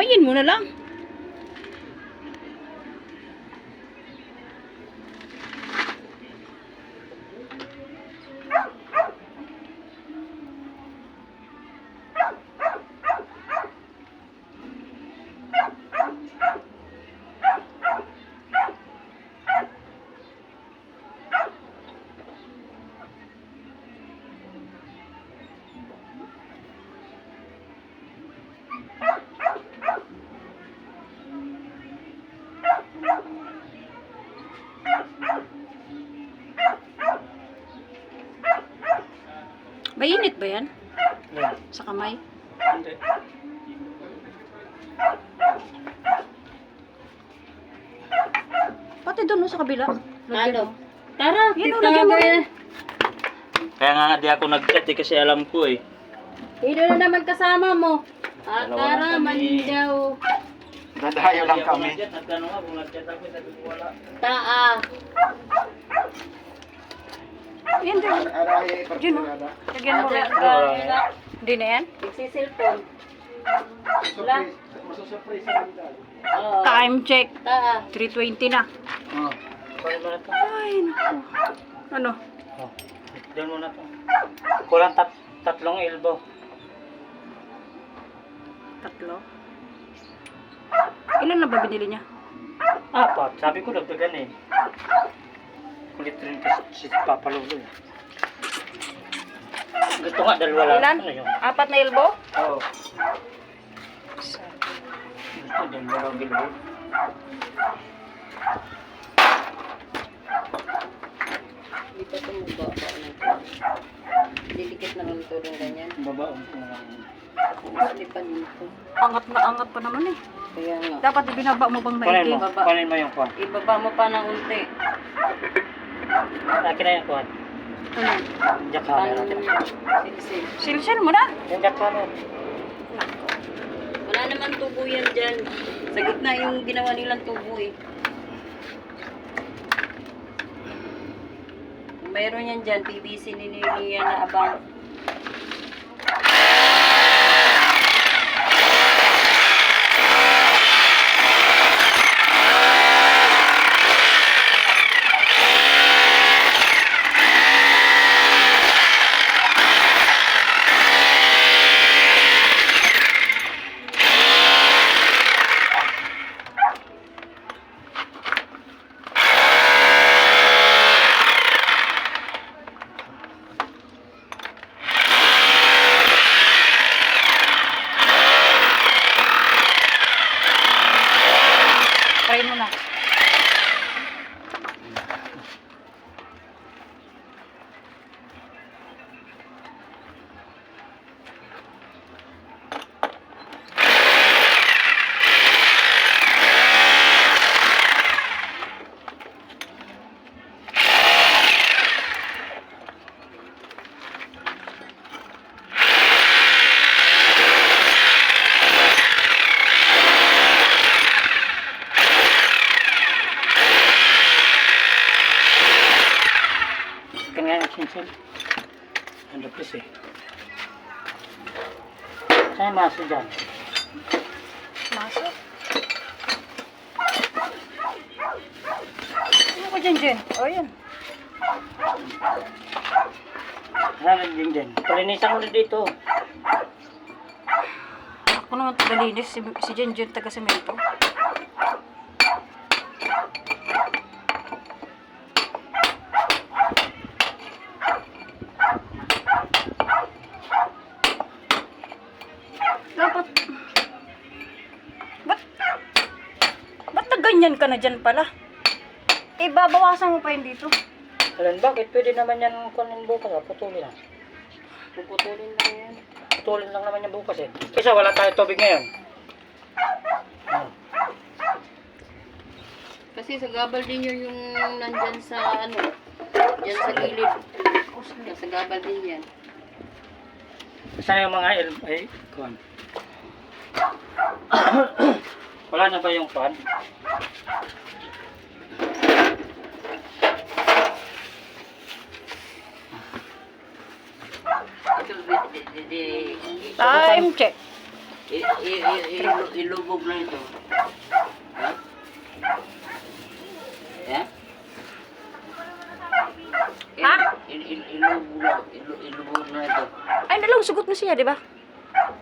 Kamayin mo na lang. Mainit ba yan? Yan. Sa kamay? Hindi. Pati doon no, sa kabila. Lagyan Ano? Tara, Yan, kita oh, lagyan mo. Kaya nga di ako nag-chat eh, kasi alam ko eh. Sino na naman kasama mo? Ah, Dalawa tara, kami. manindaw. Dadayo lang Hindi ako kami. nag-chat, nag-chat ako, sabi ko wala. Taa. Yan din. Yun, parkurada. Lagyan mo rin. Wala. Hindi na yan? Nagsisilpon. Oo. Time check. Taa. 3.20 na. Ay, naku. Ano? Doon mo na to. Kulang tat tatlong elbow. Tatlo. Ilan na ba binili niya? Apat. Sabi ko dagdagan eh. Kulit rin kasi si Papa Lolo eh. Gusto nga dalawa lang. Ilan? Ano yun? Apat na elbow? Oo. Gusto dalawa lang bilbo. Hindi pa tumuba pa na ito. Didikit na lang ito ng ganyan. Pa dito. Angat na angat pa naman eh. Kaya nga. Dapat ibinaba mo bang maigi? mo. Baba. Kunin mo yung kuhan. Ibaba mo pa ng unti. Akin na yung kuhan. Ano? Jack hammer. silsil. Silsil mo na. Yung jack hammer. Wala naman tubo yan dyan. Sa gitna yung ginawa nilang tubo eh. Mayroon yan dyan, PVC niniliyan na abang. Try mo na. Akin nga yung sinsel. Ano please eh. Saan yung maso dyan? Maso. Ano ko dyan, Jen? O, yan. Saan din din? Palinisan mo na dito. Ako naman tagalinis. Si, si Jen Jen taga semento. Na dyan pala? Eh, babawasan mo pa yun dito. Alan, bakit? Pwede naman yan kunin bukas. ah. Putulin lang. Puputulin lang yan. Putulin lang naman yan bukas eh. Kasi wala tayo tubig ngayon. Ah. Kasi sa gabal din yun yung nandyan sa ano, dyan sa gilid. Sa gabal din yan. Saan yung mga el... Ay, kuhan. wala na ba yung kuhan? Ito, di, di, di, di, Time check. i- i- i- i- ilubog na ito. Ha? Ha? Ha? Il- il- Ilubog na, ilu- ilubog na ito. Ay, nalang sugot mo siya, di ba?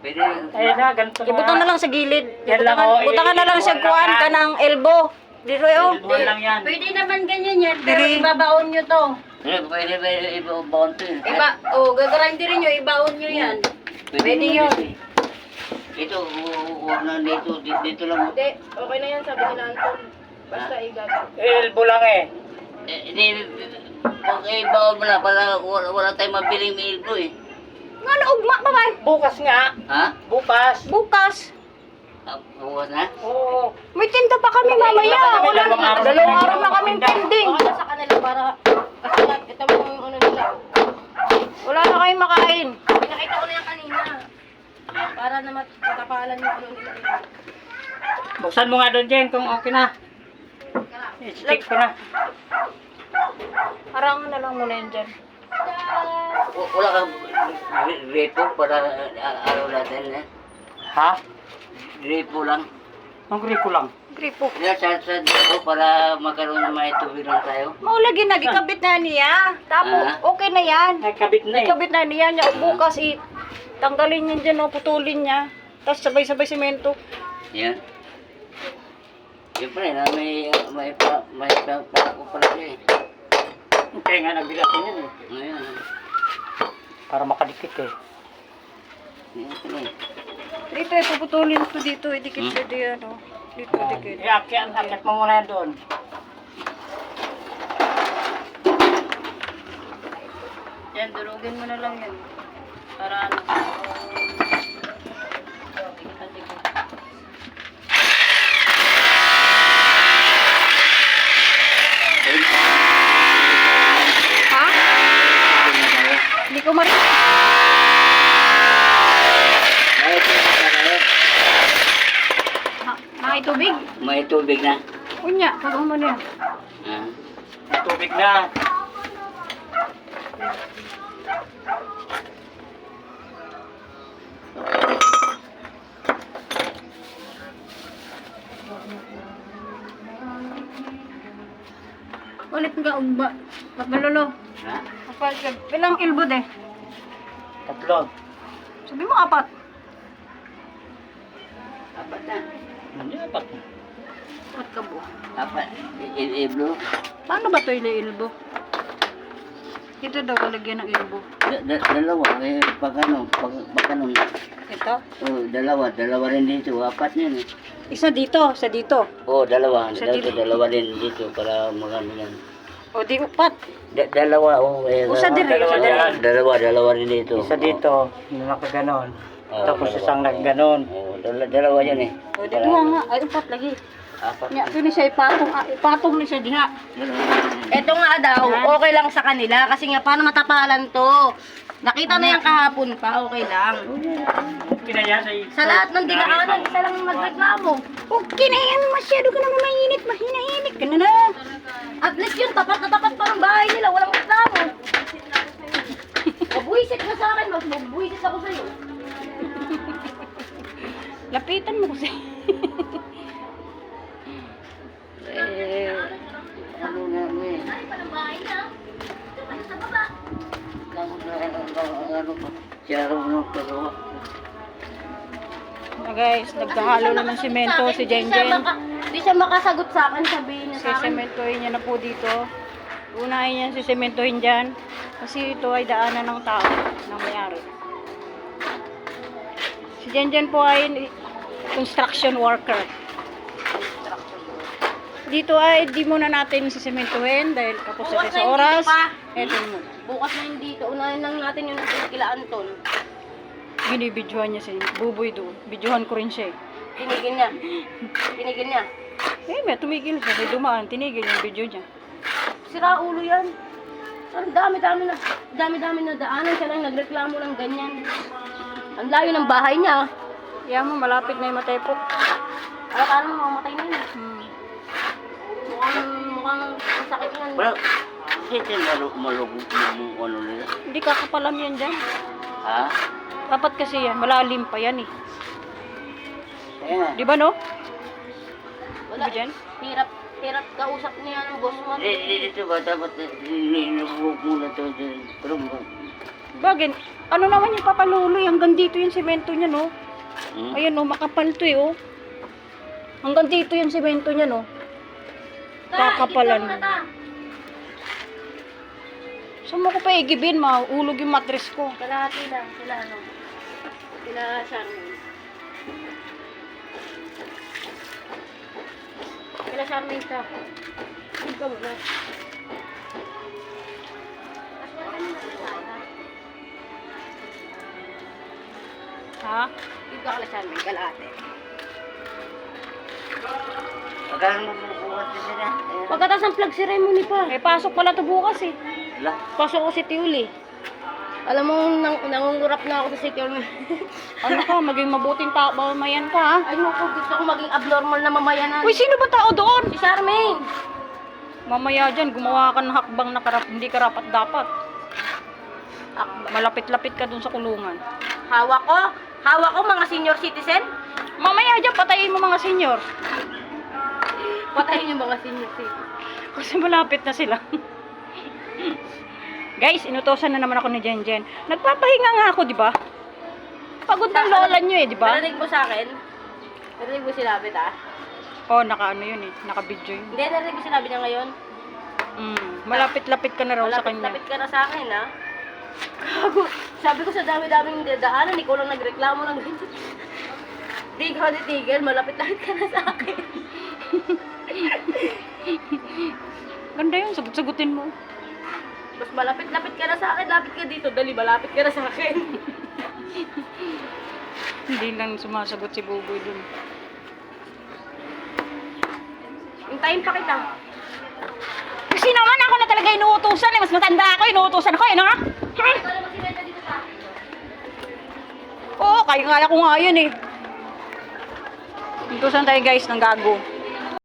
Pwede, Ayun na, ganito na. Ibutang na lang sa gilid. Yan lang, oh, butangan na lang siya i- kuhan ka ng elbow. Dito oh. Ilbuhan lang yan. Pwede naman ganyan yan, pero ibabaon nyo to. Eh, pwede, pwede, ibabaon to yun. Iba, oh, gagrinderin nyo, ibaon nyo yan. Pwede yun. Ito, hu- huwag na dito, di- dito lang. Hindi, okay na yan, sabi nila Anton. Basta igaga. Elbo lang eh. Eh, Hindi, huwag ibabaon mo na para wala, wala tayong mabiling milbo eh. Nga na, ugma pa ba? Bukas nga. Ha? Bukas. Bukas. Ah, Bukas na? Oo. May tinda pa kami mamaya. Wala, dalawang araw na dalawang kami araw na kami magtinda. pending. Na sa kanila para, kasi ito mo yung ano nila. Wala na kayong makain. Pinakita ko na yan kanina. Para na matakapalan yung ano nila. Buksan mo nga doon, Jen, kung okay na. I-stick ko na. Harangan na lang muna yan dyan. Wala kang repo para uh, araw natin eh. Ha? Repo lang. Ang gripo lang. Gripo. Kaya sa sa dito para magkaroon ng may tubig lang tayo. Maulagi na, gikabit na niya. Tapos, Ah. okay na yan. Nagkabit na eh. Ikabit na niya niya. O bukas, i tanggalin niya dyan, o putulin niya. Tapos sabay-sabay semento. Yan. Siyempre na may may pa, may pa, pa ko pala siya eh. Kaya nga nabila ko yan eh. Ayan. Para makadikit eh. Yan pala eh. Dito, eh, puputulin ito dito. Idikit Hmm? siya diyan, o. Dito, dikit. I-akyat, akyat mo muna yan doon. Yan, durugin mo na lang yan. Para ano. Ha? Hindi ko marin. May tubig na tayo. Ha, may tubig. May tubig na. Unya, pag mo na. Ah. Tubig na. Ulit nga, ugba. Pagbalolo. Ha? Kapal ka. Ilang ilbo de? Tatlo. Sabi mo apat. Apat na. Hindi, apat na. Apat ka bu. Apat. I-blue. Paano ba ito ilbo? Ito daw kalagyan ng ilbo. Da- da- dalawa. Eh, pag ano, pag, pag ano. Ito? Oh, dalawa. Dalawa rin dito. Apat na yun eh. Isa dito, isa dito. Oh, dalawa. Sa Dalawa, dito. dalawa din dito para magano yan. O di upat. Da- dalawa, oh. Eh, O sa dire, dalawa sa. Dalawa, dalawa rin dito. Isa dito, yung nakaganon. Oh, Tapos dalawa. isang nagganon. Oh, dalawa, dalawa yan eh. O di duha nga. Ay upat lagi. Apat. Nya, ito ni siya ipatong, ah, ipatong ni siya diha. Dalawa. Ito nga daw, okay lang sa kanila kasi nga paano matapalan to. Nakita na yan kahapon pa, okay lang. Kinaya sa Sa lahat ng dinaanan, isa lang yung magreklamo. Okay na yan, masyado ka naman mainit, mahinainit ka na na. At least yun, tapat na tapat pa ng bahay nila, walang reklamo. Mabuisit ka sa akin, mas mabuisit ako sa'yo. Lapitan mo kasi. Eh, ano nga eh. Ano na, ano Na guys, naghahalo na ng simento si Jen Jen. Di siya makasagot sa akin, sabihin niya sa akin. Sisementohin niya na po dito. Unahin niya sisementohin dyan. Kasi ito ay daanan ng tao, ng mayari. Si Jen Jen po ay construction worker. Dito ay di muna natin sisementohin dahil kapos na sa yung oras. Eto mo. Bukas na yun dito, unahin lang natin yung kila Anton. Binibidyohan niya si Buboy doon. Bidyohan ko rin siya eh. Tinigil niya. Tinigil niya. Eh, may tumigil siya. May dumaan. Tinigil yung video niya. Sira ulo yan. Ang dami-dami na, dami-dami na daanan siya lang nagreklamo ng ganyan. Ang layo ng bahay niya. Yan mo, malapit na yung matepok. Akala mo mamamatay na yun. Hmm. Mukhang, mukhang ang sakit yan. Well, hindi malug malug yung ano nila. Hindi kakapalan yan dyan. Ha? Dapat kasi yan, malalim pa yan eh. Di ba no? Wala. Di ba dyan? Hirap, hirap kausap niya ng boss mo. Dito ba dapat ninubuhok muna to pero Bagin, ano naman yung papaluloy? Hanggang dito yung semento niya, no? Hmm? Ayan, no, makapal to, eh, oh. Hanggang dito yung semento niya, no? Kakapalan. Saan mo ko pa igibin, maulog yung mattress ko. Kalahati lang, sila ano. Sila Charmaine. Sila Charmaine ka. Ikaw ba? Ha? Ikaw kala Charmaine, kalahati. Magkano mo bubuhat din nila? Pagkatas ng flag ceremony pa. May pasok pala to bukas, eh. Wala. Pasok ko si Tiuli. Alam mo, nang, nangungurap na ako sa security. Ano ka, maging mabuting tao, mamayan ka, ha? Ay, naku, gusto ko maging abnormal na mamayanan. Uy, sino ba tao doon? Si Charmaine! Mamaya dyan, gumawa ka ng hakbang na karap, hindi karapat dapat. Malapit-lapit ka dun sa kulungan. Hawak ko. Hawak ko mga senior citizen. Mamaya dyan, patayin mo mga senior. Patayin yung mga senior citizen. Kasi malapit na sila. Guys, inutosan na naman ako ni Jen Jen. Nagpapahinga nga ako, di ba? Pagod ng lola nyo eh, di ba? Narinig mo sa akin? Narinig mo sinabi ta? Oh, naka ano yun eh, naka-video yun. Hindi, narinig mo sinabi niya ngayon. Mm, malapit-lapit ka na raw sa kanya. Lapit-lapit ka na sa akin, ha? Gago. Sabi ko sa dami-daming dadaanan, ikaw lang nagreklamo ng ganyan. Di ka di tigil, malapit-lapit ka na sa akin. Ganda yun, sagot-sagutin mo. Mas malapit-lapit ka na sa akin, lapit ka dito, dali, malapit ka na sa akin. Hindi lang sumasagot si Buboy dun. Hintayin pa kita. Kasi naman ako na talaga inuutosan eh. Mas matanda ako, inuutosan ako eh, no? Dito. Oo, kaya nga ko nga yun eh. Inuutosan tayo guys ng gago.